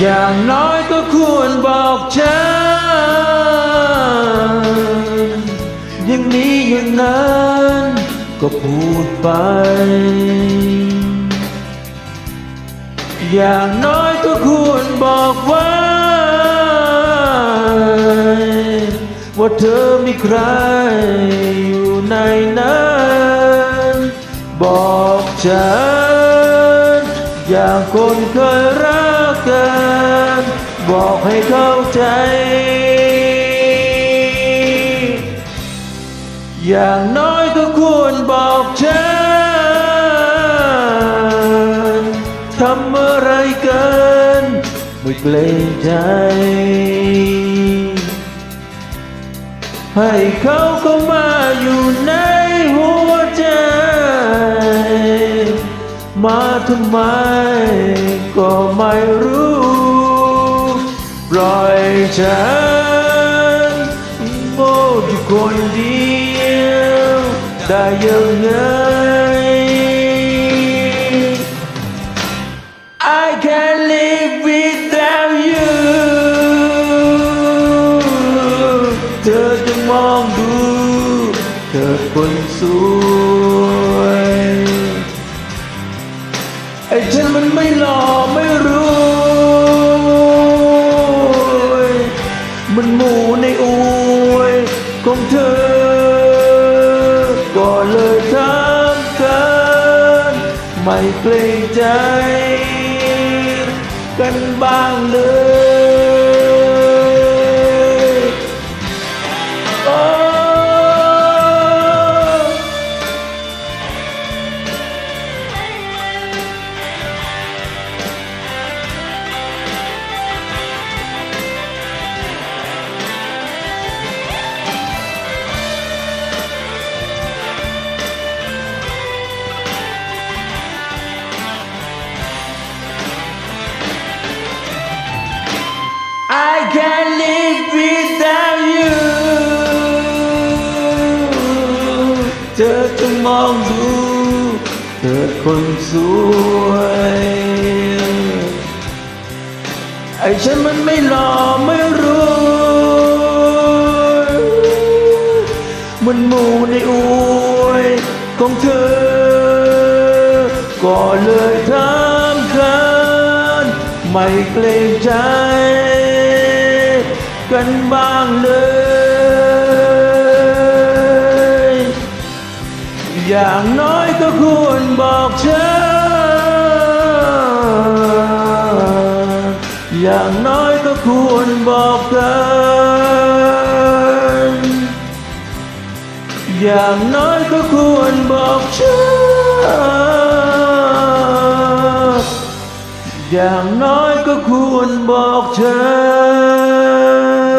อย่างน้อยก็ควรบอกฉันอย่างนี้อย่างนั้นก็พูดไป อย่างน้อยก็ควรบอกไว้ว่าเธอมีใครอยู่ในนั้นบอกฉันอย่างคนเคยรัก กันบอกให้เข้าใจ อย่างน้อยก็ควรบอกฉันทำอะไรกันไม่เกรงใจ ให้เขาเข้ามาอยู่ในหัว มาทำไม ก็ไม่รู้ปล่อยฉันโง่อยู่คนเดียวได้ยังไง I can't live without you เธอจะมองดู เธอคนสวย ไอ้ฉันมันไม่หล่อไม่รวยมันหมูในอวยของเธอ ก็เลยทำกันไม่เกรงใจ กันบ้างเลย can't live without you เธอจะมองดูเธอคนสวยไอ้ฉันมันไม่หล่อไม่รวยมันหมูในอวยของเธอ ก็เลยทำกันไม่เกรงใจ กันบ้างเลยอย่างน้อยก็ควรบอ อย่างน้อยก็ควรบอกฉัน